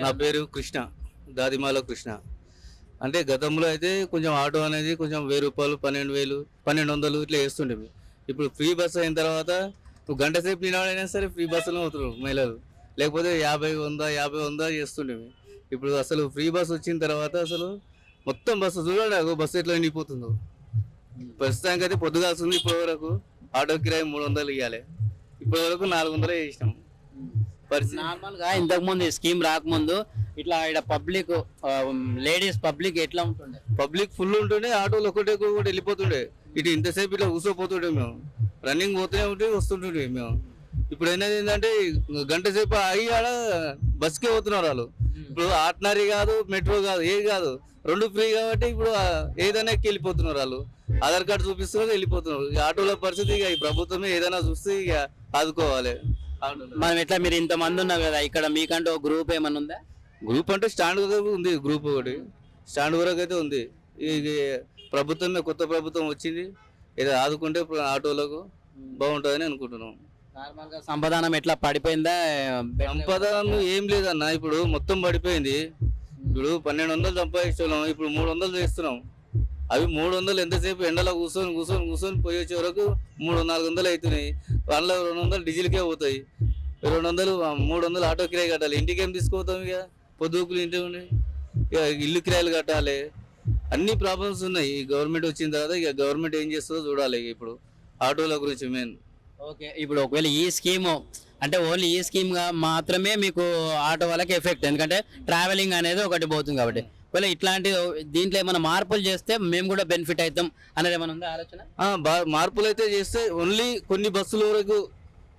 నా పేరు కృష్ణ దాదిమాల కృష్ణ. అంటే గతంలో అయితే కొంచెం ఆటో అనేది కొంచెం వెయ్యి రూపాయలు పన్నెండు వేలు పన్నెండు వందలు ఇట్లా వేస్తుండేవి. ఇప్పుడు ఫ్రీ బస్సు అయిన తర్వాత నువ్వు గంట సేపు నిలబడైనా సరే ఫ్రీ బస్సులో అవుతున్నారు మహిళలు. లేకపోతే యాభై వంద యాభై వంద చేస్తుండేవి. ఇప్పుడు అసలు ఫ్రీ బస్సు వచ్చిన తర్వాత అసలు మొత్తం బస్సు చూడండి అగో బస్సు ఎట్లా నిండిపోతుందో. ప్రస్తుతానికి అయితే పొద్దుగాల్సింది ఇప్పటి వరకు ఆటో కిరాయి మూడు వందలు ఇవ్వాలి ఇప్పటి వరకు నాలుగు వందలు చేసినాం. నార్మల్గా ఇంతకు ముందు ఈ స్కీమ్ రాకముందు ఇట్లా ఇక్కడ పబ్లిక్ లేడీస్ పబ్లిక్ ఎట్లా ఉంటుండే? పబ్లిక్ ఫుల్ ఉంటుండే ఆటోలు ఒకటే ఒకటి వెళ్ళిపోతుండే. ఇటు ఇంతసేపు ఇట్లా కూర్చోపోతుండే మేము. రన్నింగ్ పోతూనే ఉంటే వస్తుంటుండే మేము. ఇప్పుడు అనేది ఏంటంటే గంట సేపు ఆగి ఆడ బస్కే పోతున్నారు వాళ్ళు. ఇప్పుడు ఆర్డినరీ కాదు మెట్రో కాదు ఏది కాదు. రెండు ఫ్రీ కాబట్టి ఇప్పుడు ఏదైనా ఎక్కి వెళ్ళిపోతున్నారు వాళ్ళు. ఆధార్ కార్డు చూపిస్తున్నారు వెళ్ళిపోతున్నారు. ఈ ఆటోల పరిస్థితి ఇక ఈ ప్రభుత్వమే ఏదైనా చూస్తే ఇక ఆదుకోవాలి. మనం ఎట్లా మీరు ఇంత మంది ఉన్నారు కదా ఇక్కడ మీకంటే ఒక గ్రూప్ ఏమన్నా ఉందా? గ్రూప్ అంటే స్టాండ్ వరకు ఉంది గ్రూప్ ఒకటి. స్టాండ్ వరకు అయితే ఉంది. ఇది ప్రభుత్వమే కొత్త ప్రభుత్వం వచ్చింది. ఇది ఆదుకుంటే ఇప్పుడు ఆటోలకు బాగుంటుందని అనుకుంటున్నాం. సంపాదనం ఎట్లా పడిపోయిందా? సంపాదన ఏం లేదన్న ఇప్పుడు మొత్తం పడిపోయింది. ఇప్పుడు పన్నెండు వందలు సంపాదిస్తున్నాం ఇప్పుడు మూడు వందలు చేస్తున్నాం. అవి మూడు వందలు ఎంతసేపు ఎండలో కూర్చొని కూర్చొని కూర్చొని పోయి వచ్చే వరకు మూడు నాలుగు వందలు అవుతున్నాయి. వాళ్ళ రెండు వందలు డీజిల్కే పోతాయి. రెండు వందలు మూడు వందలు ఆటో కిరాయి కట్టాలి. ఇంటికి ఏం తీసుకుపోతాం ఇక? పొద్దుకులు ఇంటి ఉండి ఇక ఇల్లు కిరాయిలు కట్టాలి. అన్ని ప్రాబ్లమ్స్ ఉన్నాయి. ఈ గవర్నమెంట్ వచ్చిన తర్వాత ఇక గవర్నమెంట్ ఏం చేస్తుందో చూడాలి ఇక ఇప్పుడు. ఆటోల గురించి మెయిన్ ఓకే ఇప్పుడు ఒకవేళ ఈ స్కీమ్ అంటే ఓన్లీ ఈ స్కీమ్గా మాత్రమే మీకు ఆటో వాళ్ళకి ఎఫెక్ట్ ఎందుకంటే ట్రావెలింగ్ అనేది ఒకటి పోతుంది కాబట్టి. ఒకవేళ ఇట్లాంటి దీంట్లో ఏమైనా మార్పులు చేస్తే మేము కూడా బెనిఫిట్ అవుతాం అనేది ఏమైనా ఉందా ఆలోచన? మార్పులు అయితే చేస్తే ఓన్లీ కొన్ని బస్సుల వరకు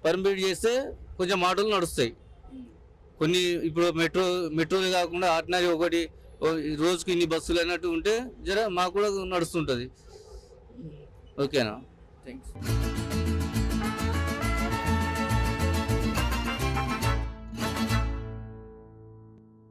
పర్మిట్ చేస్తే కొంచెం ఆటోలు నడుస్తాయి. కొన్ని ఇప్పుడు మెట్రో మెట్రోలు కాకుండా ఆర్డినరీ ఒకటి రోజుకి ఇన్ని బస్సులు అన్నట్టు ఉంటే జర మాకు కూడా నడుస్తుంటుంది. ఓకేనా? థ్యాంక్స్